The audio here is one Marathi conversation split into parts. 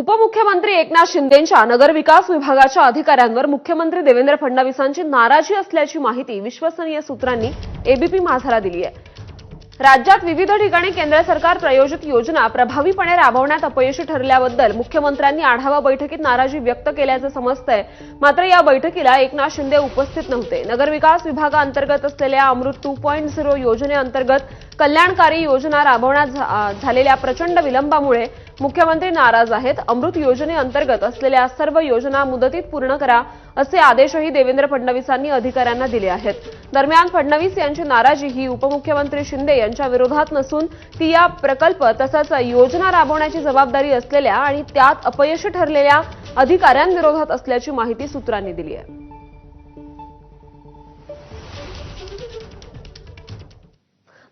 उपमुख्यमंत्री एकनाथ शिंदेंच्या नगरविकास विभागाच्या अधिकाऱ्यांवर मुख्यमंत्री देवेंद्र फडणवीसांची नाराजी असल्याची माहिती विश्वसनीय सूत्रांनी एबीपी माझाला दिली आहे. राज्यात विविध ठिकाणी केंद्र सरकार प्रायोजित योजना प्रभावीपणे राबवण्यात अपयशी ठरल्याबद्दल मुख्यमंत्र्यांनी आढावा बैठकीत नाराजी व्यक्त केल्याचं समजतंय. मात्र या बैठकीला एकनाथ शिंदे उपस्थित नव्हते. नगरविकास विभागाअंतर्गत असलेल्या अमृत टू पॉईंट झिरो योजनेअंतर्गत कल्याणकारी योजना राबवण्यात झालेल्या प्रचंड विलंबामुळे मुख्यमंत्री नाराज आहेत. अमृत योजनेअंतर्गत असलेल्या सर्व योजना मुदतीत पूर्ण करा असे आदेशही देवेंद्र फडणवीसांनी अधिकाऱ्यांना दिले आहेत. दरम्यान फडणवीस यांची नाराजी ही उपमुख्यमंत्री शिंदे यांच्या विरोधात नसून ती या प्रकल्प तसंच योजना राबवण्याची जबाबदारी असलेल्या आणि त्यात अपयशी ठरलेल्या अधिकाऱ्यांविरोधात असल्याची माहिती सूत्रांनी दिली आहे.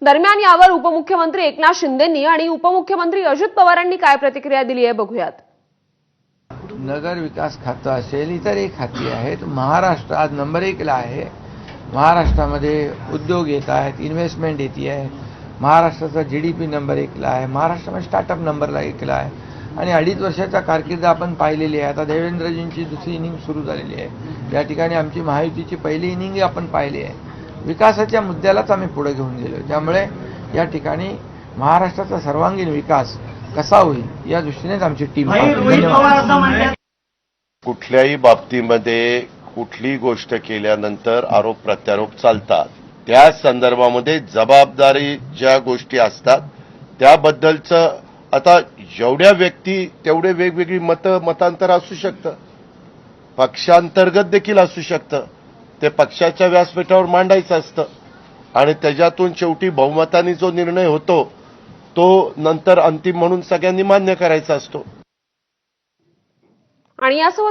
दरम्यान यावर उपमुख्यमंत्री एकनाथ शिंदेंनी आणि उपमुख्यमंत्री अजित पवारांनी काय प्रतिक्रिया दिली आहे बघूयात. नगर विकास खातं असेल इतरही खाती आहेत. महाराष्ट्र आज नंबर एकला आहे. महाराष्ट्रामध्ये उद्योग येत आहेत इन्व्हेस्टमेंट येते आहे. महाराष्ट्राचा जी डी पी नंबर एकला आहे. महाराष्ट्रामध्ये स्टार्टअप नंबरला एकला आहे. आणि अडीच वर्षाचा कारकीर्द आपण पाहिलेली आहे. आता देवेंद्रजींची दुसरी इनिंग सुरू झालेली आहे. या ठिकाणी आमची महायुतीची पहिली इनिंग आपण पाहिली आहे. विकासाच्या मुद्द्यालाच आम्ही पुढे घेऊन गेलो. त्यामुळे या ठिकाणी महाराष्ट्राचा सर्वांगीण विकास कसा होईल या दृष्टीनेच आमची टीम कुठल्याही बाबतीमध्ये कुठलीही गोष्ट केल्यानंतर आरोप प्रत्यारोप चालतात. त्या संदर्भामध्ये जबाबदारी ज्या गोष्टी असतात त्याबद्दलचं आता जेवढ्या व्यक्ती तेवढे वेगवेगळी मतं मतांतर असू शकतं. पक्षांतर्गत देखील असू शकतं. ते पक्षाच्या व्यासपीठावर मांडायचं असतं. आणि त्याच्यातून शेवटी बहुमताने जो निर्णय होतो तो नंतर अंतिम म्हणून सगळ्यांनी मान्य करायचा असतो. आणि यासोबत